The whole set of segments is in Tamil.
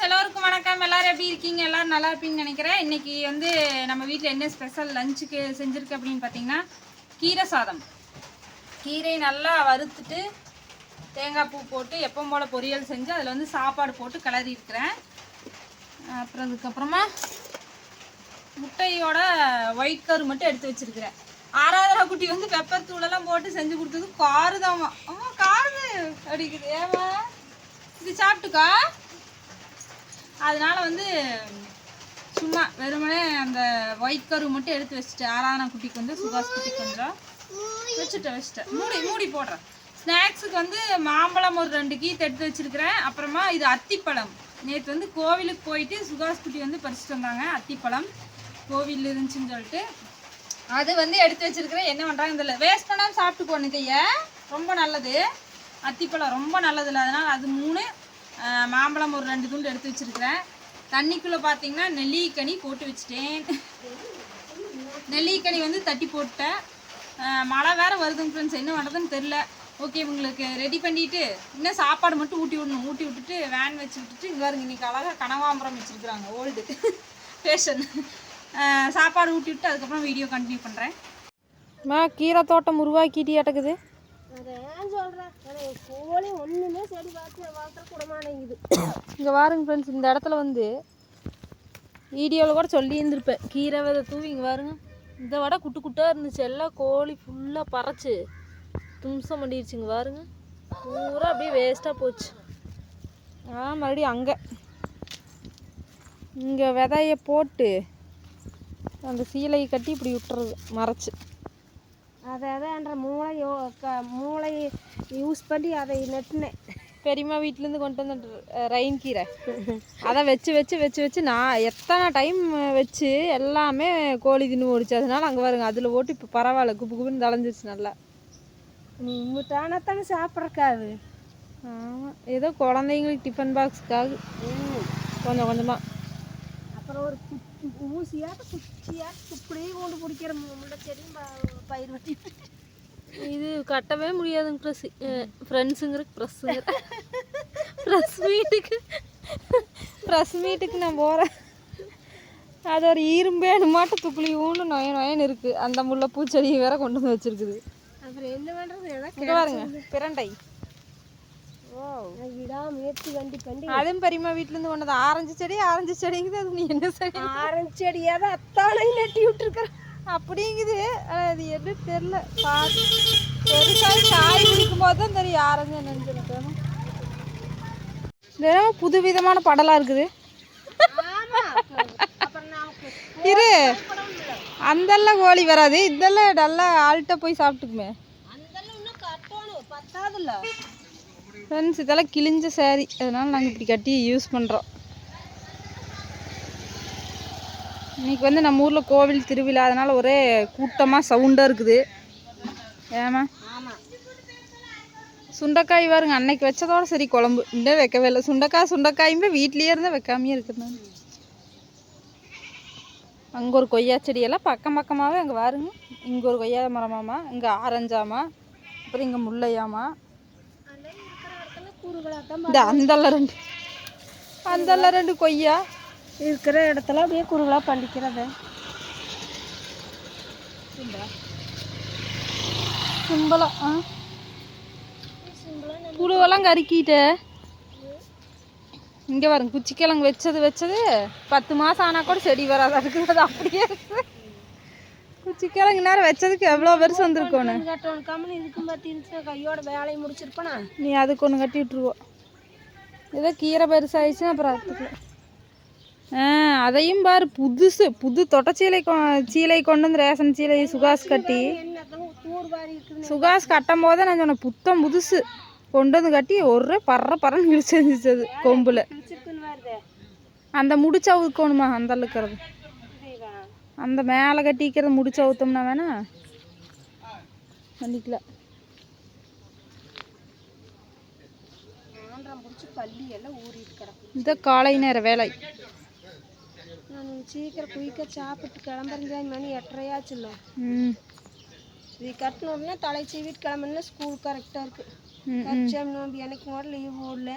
ஃப்ரெண்ட்ஸ் எல்லோருக்கும் வணக்கம். எல்லாரும் எப்படி இருக்கீங்க? எல்லோரும் நல்லா இருப்பீங்கன்னு நினைக்கிறேன். இன்றைக்கி வந்து நம்ம வீட்டில் என்ன ஸ்பெஷல் லஞ்சுக்கு செஞ்சுருக்கு அப்படின்னு பார்த்தீங்கன்னா கீரை சாதம். கீரை நல்லா வறுத்துட்டு தேங்காய் பூ போட்டு எப்போ போல் பொரியல் செஞ்சு அதில் வந்து சாப்பாடு போட்டு கிளறி இருக்கிறேன். அப்புறம் அதுக்கப்புறமா முட்டையோட ஒயிட் கரு மட்டும் எடுத்து வச்சிருக்கிறேன். ஆராதரா குட்டி வந்து பெப்பர் தூளெல்லாம் போட்டு செஞ்சு கொடுத்தது காருதாம்மா அம்மா காருது. அடிக்குது. ஏமா இது சாப்பிட்டுக்கா? அதனால வந்து சும்மா வெறுமனே அந்த ஒயிட் கரு மட்டும் எடுத்து வச்சுட்டு ஆறான குட்டிக்கு வந்து சுகாஸ் குட்டிக்கு கொஞ்சம் வச்சுட்டேன் வச்சுட்டேன் மூடி மூடி போடுறேன். ஸ்நாக்ஸுக்கு வந்து மாம்பழம் ஒரு ரெண்டு கீத்து எடுத்து வச்சிருக்கிறேன். அப்புறமா இது அத்திப்பழம். நேற்று வந்து கோவிலுக்கு போயிட்டு சுகாஸ் குட்டி வந்து பறிச்சுட்டு வந்தாங்க. அத்திப்பழம். கோவில் இருந்துச்சுன்னு சொல்லிட்டு. அது வந்து எடுத்து வச்சிருக்கிறேன். என்ன பண்ணுறாங்க இதில் வேஸ்ட் பண்ணாமல் சாப்பிட்டு போனது ரொம்ப நல்லது. அத்திப்பழம் ரொம்ப நல்லதில்ல அதனால் அது மூணு. மாம்பழம் ஒரு ரெண்டு துண்டு எடுத்து வச்சுருக்கிறேன். தண்ணிக்குள்ளே பார்த்தீங்கன்னா நெல்லிக்கனி போட்டு வச்சுட்டேன். நெல்லிக்கனி வந்து தட்டி போட்டேன். மழை வேறு வருதுங்க ஃப்ரெண்ட்ஸ் என்ன பண்ணுறதுன்னு தெரில ஓகே உங்களுக்கு ரெடி பண்ணிவிட்டு இன்னும் சாப்பாடு மட்டும் ஊட்டி விடணும். ஊட்டி விட்டுட்டு வேன் வச்சு விட்டுட்டு இங்கே பாருங்க இன்னைக்கு அழகாக கனகாம்பரம் வச்சுருக்குறாங்க. ஓல்டு ஃபேஷன் சாப்பாடு ஊட்டி விட்டு அதுக்கப்புறம் வீடியோ கண்டினியூ பண்ணுறேன் மா கீரை தோட்டம் உருவாக்கிட்டு அட்டக்குது சொல்கிறேன் கோழி ஒன்றுமே பார்த்து கூட மாட்டேங்குது. இங்கே வாருங்க ஃப்ரெண்ட்ஸ் இந்த இடத்துல வந்து வீடியோவில் கூட சொல்லியிருந்துருப்பேன். கீரை விதை தூவி இங்கே பாருங்க இந்த வடை குட்டு குட்டாக இருந்துச்சு. எல்லாம் கோழி ஃபுல்லாக பறச்சு தும்சம் பண்ணிடுச்சுங்க பாருங்க பூரா அப்படியே வேஸ்ட்டாக போச்சு. ஆ மறுபடியும் அங்கே. இங்கே விதையை போட்டு அந்த சீலையை கட்டி இப்படி விட்டுறது மறைச்சு. அதை அதான்ற மூளை யோ க மூளை யூஸ் பண்ணி அதை நட்டினேன். பெரியம்மா வீட்டிலேருந்து கொண்டு வந்த ரெயின் கீரை. அதை வச்சு வச்சு வச்சு வச்சு நான் எத்தனை டைம் வச்சு எல்லாமே கோழி தின்னு ஓடிச்சு. அதனால அங்கே பாருங்க அதில் போட்டு இப்போ பரவாயில்ல. குப்பு குப்புன்னு தலைஞ்சிருச்சு நல்லா. முட்டானத்தானே சாப்பிட்றக்காது ஆமாம் ஏதோ குழந்தைங்களுக்கு டிஃபன் பாக்ஸுக்காக கொஞ்சம் கொஞ்சமாக அப்புறம் ஒரு குச்சி ஊசியாட்ட குச்சியாட்ட இப்படியே கொண்டு பிடிக்கிற முள்ளை செடியும் பயிர் வட்டி இது கட்டவே முடியாதுங்க ப்ரெஸ் ஃப்ரெண்ட்ஸுங்கிற ப்ரெஸ்ஸுங்கிற ப்ரெஸ் மீட்டுக்கு ப்ரெஸ் மீட்டுக்கு நான் போகிறேன் அது ஒரு இரும்பேனு மாட்டம் துக்குளி ஊன்னு நொய நொயன்னு இருக்குது அந்த முல்லை பூச்செடி வேற கொண்டு வந்து வச்சிருக்குது. அப்புறம் என்ன பண்ணுறது பாருங்க. பிரண்டை. ஓ விடாமுயற்சி கண்டி கண்டி அதுவும் பெரியம்மா வீட்டிலேருந்து கொண்டது. ஆரஞ்சு செடி ஆரஞ்சு செடிங்குது. அது நீ என்ன செடி? ஆரஞ்சு செடியாக தான் அத்தானையும் நட்டி விட்டுருக்குறேன் அப்படிங்குது. அது தெரில பார்த்து பெருசாக காய் பிடிக்கும் போது தான் தெரியும். ஆரஞ்சு என்னன்னு சொல்லிட்டு. தினமும் புது விதமான படலாம் இருக்குது இரு. அந்தெல்லாம் கோழி வராது. இதெல்லாம் நல்லா ஆள்கிட்ட போய் சாப்பிட்டுக்குமே. அந்தெல்லாம் இன்னும் கட்டணும். பத்தாதுல்ல. ஃப்ரெண்ட்ஸ் இதெல்லாம் கிழிஞ்ச saree. அதனால நாங்கள் இப்படி கட்டி யூஸ் பண்ணுறோம் இன்னைக்கு வந்து நம்ம ஊரில் கோவில் திருவிழா அதனால ஒரே கூட்டமாக சவுண்டாக இருக்குது. ஏமா சுண்டைக்காய் பாருங்க அன்னைக்கு வச்சதோட சரி குழம்பு. இன்னும் வைக்கவே இல்லை. சுண்டைக்காய் சுண்டைக்காயுமே வீட்லேயே இருந்தால் வைக்காமையே இருக்குது அங்கே ஒரு கொய்யா செடியெல்லாம் பக்கம் பக்கமாகவே அங்கே பாருங்க இங்கே ஒரு கொய்யா மரமாமா இங்கே ஆரஞ்சாமா அப்புறம் இங்கே முல்லையாமா அதெல்லாம் இருக்கிற இடத்துல கூறுகளாக தான் இந்த அந்தல்ல ரெண்டு. அந்தல்ல ரெண்டு கொய்யா. இருக்கிற இடத்துல அப்படியே குறுகலாக பண்ணிக்கிறது சிம்பளம் ஆ? புழுவெல்லாம் கருக்கிட்ட. இங்கே பாருங்க குச்சிக்கிழங்கு வச்சது வச்சது. பத்து மாதம் ஆனால் கூட செடி வராதா இருக்குது அது அப்படியே இருக்குது குச்சிக்கிழங்கு நேரம் வச்சதுக்கு எவ்வளோ பெருசு வந்திருக்கோன்னு? கட்டணும் கம்மனு இதுக்கும் பார்த்து கையோட வேலையை முடிச்சிருப்பேனா? நீ அதுக்கு ஒன்று கட்டி விட்ருவோம் ஏதோ கீரை பெருசாகிடுச்சுன்னா அப்புறம் ஆ அதையும் பாரு புதுசு புது தொட்ட சீலை சீலை கொண்டு வந்து ரேஷன் சீலை சுகாஸ் கட்டி. சுகாஸ் கட்டும் போதே நான் சொன்னேன் புத்தம் புதுசு. கொண்டு வந்து கட்டி ஒரே பற பறன்னு இழுச்சிருந்துச்சு அது கொம்பில். அந்த முடிச்சு அவுக்கணுமா அந்த இருக்கிறது அந்த மேலே கட்டிக்கிறது முடிச்சு அவுத்தோம்னா வேணா. கிடக்கு. இந்த காலை நேர வேலை. நான் சீக்கிரம் குயிக்க சாப்பிட்டு கிளம்புறேன் மணி எட்டரையாச்சுல்ல ம். இது கட்டணும்னா தலை சீவிட்டு கிளம்புனா ஸ்கூல் கரெக்டாக இருக்குது ம், ம். கட்சியம் நோம்பி. எனக்கு கூட லீவ் போடல.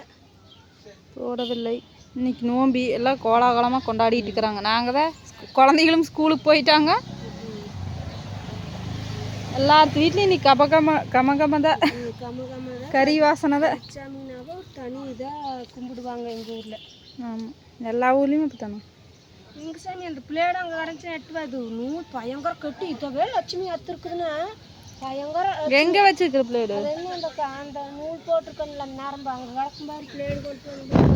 போடவில்லை. இன்னைக்கு நோம்பி. எல்லாம் கோலாகலமாக கொண்டாடிட்டு இருக்கிறாங்க. நாங்கள் தான் குழந்தைகளும் ஸ்கூலுக்கு போயிட்டாங்க. எல்லாத்து வீட்லேயும் கப கம கம கம தான் தான் கறி வாசனை தான் தனி இதாக கும்பிடுவாங்க எங்கள் ஊரில் ஆமாம் எல்லா ஊர்லேயும் அப்படி தானே எங்கள் சாமி அந்த பிளேடு அங்கே கிடச்சி எட்டுவாது நூல் பயங்கர கட்டி. இதவே லட்சுமி அத்துருக்குதுன்னா பயங்கர எங்கே வச்சிருக்கிற பிளேடு அது என்ன அந்த அந்த நூல் போட்டிருக்கோம்ல நரம்பு. அங்கே கிடக்கும் பாரு பிளேடு கொண்டு வந்து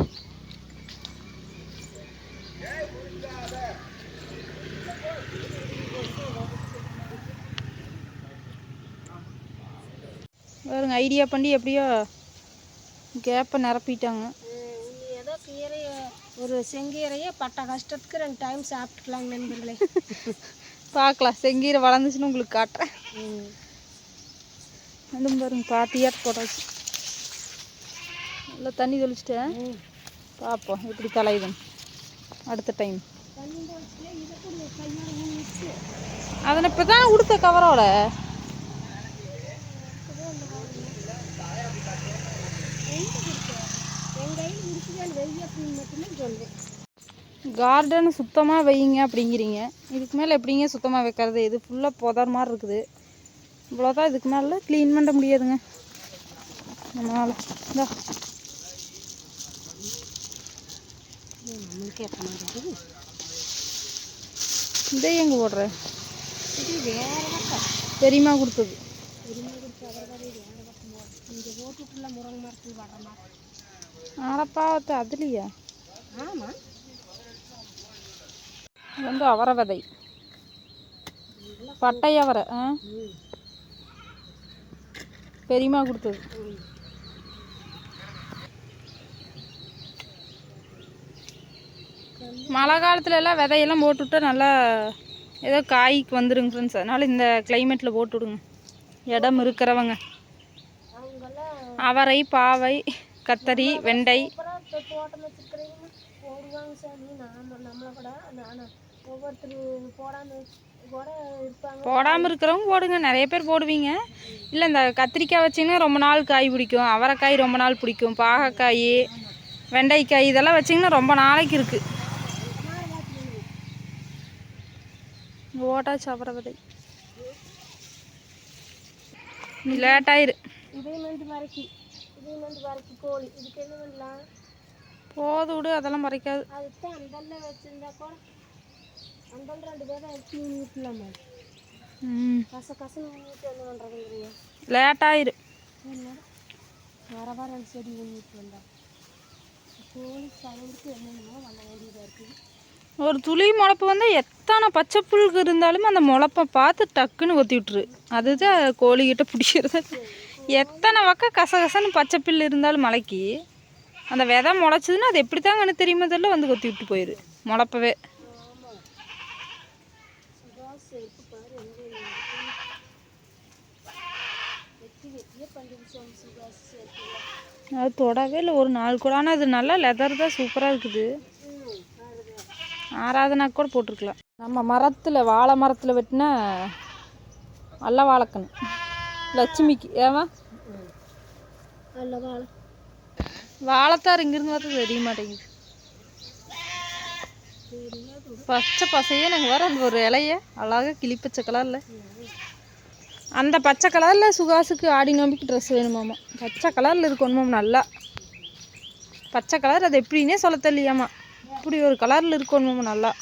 பாருங்க ஐடியா பண்ணி எப்படியோ கேப்பை நிரப்பிட்டாங்க. ஏதோ கீரையை ஒரு செங்கீரையை பட்ட கஷ்டத்துக்கு ரெண்டு டைம் சாப்பிட்டுக்கலாம் நண்பர்களே. பார்க்கலாம் செங்கீரை வளர்ந்துச்சுன்னு உங்களுக்கு காட்டுறேன். அதுவும் பாருங்க பாத்தியாட்டு போட்டாச்சு நல்லா தண்ணி தெளிச்சிட்டேன். பார்ப்போம் எப்படி கலையுதுன்னு அடுத்த டைம் அதனை இப்போ தான் உடுத்த கவரோட கார்டன் சுத்தமாக வையுங்க அப்படிங்கிறீங்க. இதுக்கு மேலே எப்படிங்க சுத்தமாக வைக்கிறது? இது ஃபுல்லாக புதர் மாதிரி இருக்குது. இவ்வளோதான் இதுக்கு மேலே க்ளீன் பண்ண முடியாதுங்க. நம்மளால். இந்தா. நம்மளுக்கு ஏற்ற இருக்குது. இதே எங்கே பக்கம் பெரியம்மா கொடுத்தது. அரைப்பாவத்தை அதுலையா? ஆமாம் இது வந்து அவரை விதை. பட்டை அவரை ஆ? ம். பெரியம்மா கொடுத்தது. மழை காலத்துலலாம் விதையெல்லாம் போட்டுவிட்டா நல்லா ஏதோ காய்க்கு வந்துடுங்க ஃப்ரெண்ட்ஸ் அதனால் இந்த கிளைமேட்டில் போட்டு விடுங்க இடம் இருக்கிறவங்க. அவரை பாவை கத்தரி வெண்டை. நாம நம்மளை கூட ஒவ்வொருத்தர் போடாமல் போடாமல் இருக்கிறவங்க போடுங்க. நிறைய பேர் போடுவீங்க. இல்லை இந்த கத்திரிக்காய் வச்சிங்கன்னா ரொம்ப நாள் காய் பிடிக்கும். அவரைக்காய் ரொம்ப நாள் பிடிக்கும். பாகக்காய் வெண்டைக்காய் இதெல்லாம் வச்சிங்கன்னா ரொம்ப நாளைக்கு இருக்குது ஓட்டாச்சு அவரை விதை லேட்டாயிரு. இதே வந்து மறைக்கி. இதே வந்து மறைக்கி கோழி. இதுக்கு என்ன பண்ணலாம்? போது விடு அதெல்லாம் மறைக்காது. அதுதான் அந்தல்ல வச்சிருந்தா கூட அந்தல் ரெண்டு பேரும் எடுத்து ம். கச கசன்னு ஊற்றி என்ன பண்ணுறதுங்கிறீங்க லேட்டாயிரு. வர வர ரெண்டு செடி ஊற்றிட்டு வந்தா. கோழி சவுண்டுக்கு என்னென்னமோ பண்ண வேண்டியதாக இருக்குது. ஒரு துளி முளப்பு வந்து எத்தனை பச்சை புழுக்கு இருந்தாலும் அந்த முளப்பை பார்த்து டக்குன்னு ஒத்தி விட்டுரு. அதுதான் கோழிக்கிட்ட பிடிக்கிறது. எத்தனை வக்க கசகசன்னு பச்சை புல்லு இருந்தாலும் மலைக்கு அந்த விதை முளைச்சதுன்னா அது எப்படி தாங்கன்னு தெரியுமா தெரியல வந்து கொத்தி விட்டு போயிரு. முளப்பவே. அது தொடவே இல்லை. ஒரு நாள் கூட. ஆனால் அது நல்லா லெதர் தான் சூப்பராக இருக்குது. ஆராதனாக்கு கூட போட்டிருக்கலாம். நம்ம மரத்தில் வாழை மரத்தில் வெட்டினா அல்ல வாழைக்கணும் லட்சுமிக்கு. ஏவா நல்ல வாழை வாழைத்தார் இங்கிருந்து பார்த்தா தெரிய மாட்டேங்குது. பச்சை பசையே நாங்கள் வர அந்த ஒரு இலைய அழகாக கிளிப்பச்சை கலரில் அந்த பச்சை கலரில் சுகாசுக்கு ஆடி நோம்பிக்கு ட்ரெஸ் வேணுமாமா பச்சை கலரில் இருக்கணுமாம் நல்லா. பச்சை கலர் அது எப்படின்னே சொல்ல தெரியலையாமா இப்படி ஒரு கலரில் இருக்கணும் நல்லா.